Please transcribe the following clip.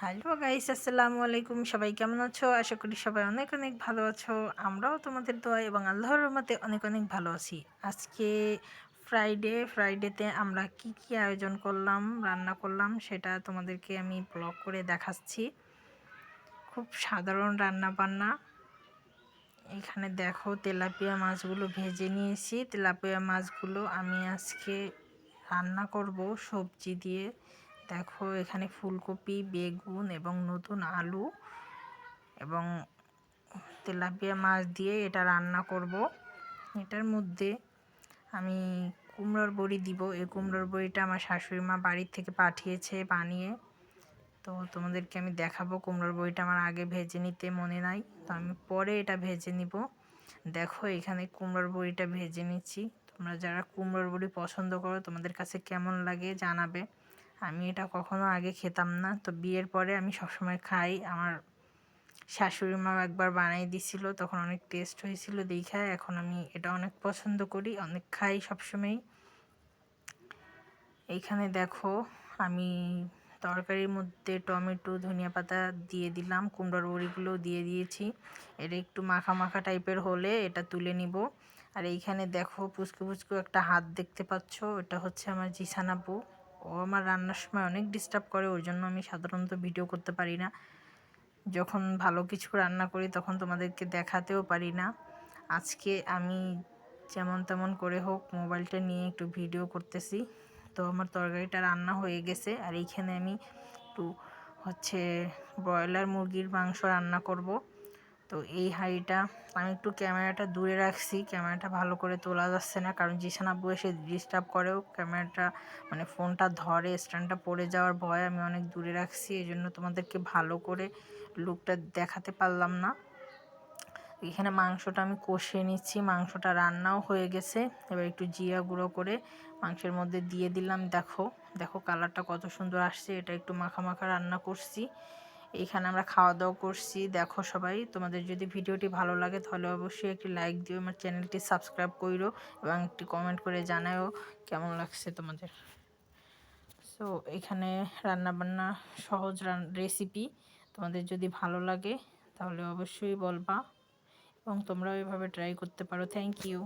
Hello guys, আসসালামু আলাইকুম। সবাই কেমন আছো? আশা করি সবাই অনেক অনেক ভালো আছো। আমরাও তোমাদের দোয়া এবং আল্লাহর রহমতে অনেক অনেক ভালো আছি। আজকে ফ্রাইডে ফ্রাইডেতে আমরা কি কি আয়োজন করলাম, রান্না করলাম সেটা তোমাদেরকে আমি ব্লগ করে দেখাচ্ছি। খুব সাধারণ রান্না বান্না এখানে দেখো তেলাপিয়া মাছগুলো ভেজে নিয়েছি। তেলাপিয়া মাছগুলো আমি আজকে রান্না করব সবজি দিয়ে। দেখো, এখানে ফুলকপি, বেগুন এবং নতুন আলু এবং তেলাপিয়া মাছ দিয়ে এটা রান্না করব। এটার মধ্যে আমি কুমড়োর বড়ি দিব। এই কুমড়োর বড়িটা আমার শাশুড়ি মা বাড়ির থেকে পাঠিয়েছে বানিয়ে। তো তোমাদেরকে আমি দেখাবো, কুমড়োর বড়িটা আমার আগে ভেজে নিতে মনে নাই, তো আমি পরে এটা ভেজে নিব। দেখো, এখানে কুমড়োর বড়িটা ভেজে নিচ্ছি। তোমরা যারা কুমড়োর বড়ি পছন্দ করো, তোমাদের কাছে কেমন লাগে জানাবে। আমি এটা কখনো আগে খেতাম না। তো বিয়ের পরে আমি সবসময় খাই। আমার শাশুড়ি মা একবার বানাই দিছিল, তখন অনেক টেস্ট হয়েছিল দেখায় এখন আমি এটা অনেক পছন্দ করি, অনেক খাই সবসময়ই এইখানে দেখো, আমি তরকারির মধ্যে টমেটো, ধনিয়া পাতা দিয়ে দিলাম, কুমড়োর বড়িগুলো দিয়ে দিয়েছি। এটা একটু মাখা মাখা টাইপের হলে এটা তুলে নিব। আর এইখানে দেখো, পুচকু পুচকু একটা হাত দেখতে পাচ্ছ, এটা হচ্ছে আমার জিসানাপু ও আমার রান্নার সময় অনেক ডিস্টার্ব করে, ওই জন্য আমি সাধারণত ভিডিও করতে পারি না। যখন ভালো কিছু রান্না করি, তখন তোমাদেরকে দেখাতেও পারি না। আজকে আমি যেমন তেমন করে হোক, মোবাইলটা নিয়ে একটু ভিডিও করতেছি। তো আমার তরকারিটা রান্না হয়ে গেছে, আর এইখানে আমি একটু হচ্ছে ব্রয়লার মুরগির মাংস রান্না করব। তো এই হাঁড়িটা আমি একটু ক্যামেরাটা দূরে রাখছি। ক্যামেরাটা ভালো করে তোলা যাচ্ছে না, কারণ জিসান আব্বু এসে ডিস্টার্ব করেও ক্যামেরাটা মানে ফোনটা ধরে, স্ট্যান্ডটা পড়ে যাওয়ার ভয় আমি অনেক দূরে রাখছি। এই জন্য তোমাদেরকে ভালো করে লুকটা দেখাতে পারলাম না। এখানে মাংসটা আমি কষিয়ে নিচ্ছি। মাংসটা রান্নাও হয়ে গেছে। এবার একটু জিরা গুঁড়ো করে মাংসের মধ্যে দিয়ে দিলাম। দেখো দেখো কালারটা কত সুন্দর আসছে। এটা একটু মাখা মাখা রান্না করছি। এইখানে আমরা খাওয়া দাওয়া করছি। দেখো সবাই, তোমাদের যদি ভিডিওটি ভালো লাগে তাহলে অবশ্যই একটি লাইক দিও আমার চ্যানেলটি সাবস্ক্রাইব করো এবং একটি কমেন্ট করে জানাও কেমন লাগছে তোমাদের। সো এখানে রান্নাবান্না সহজ রেসিপি তোমাদের যদি ভালো লাগে তাহলে অবশ্যই বলবা এবং তোমরাও এভাবে ট্রাই করতে পারো। Thank you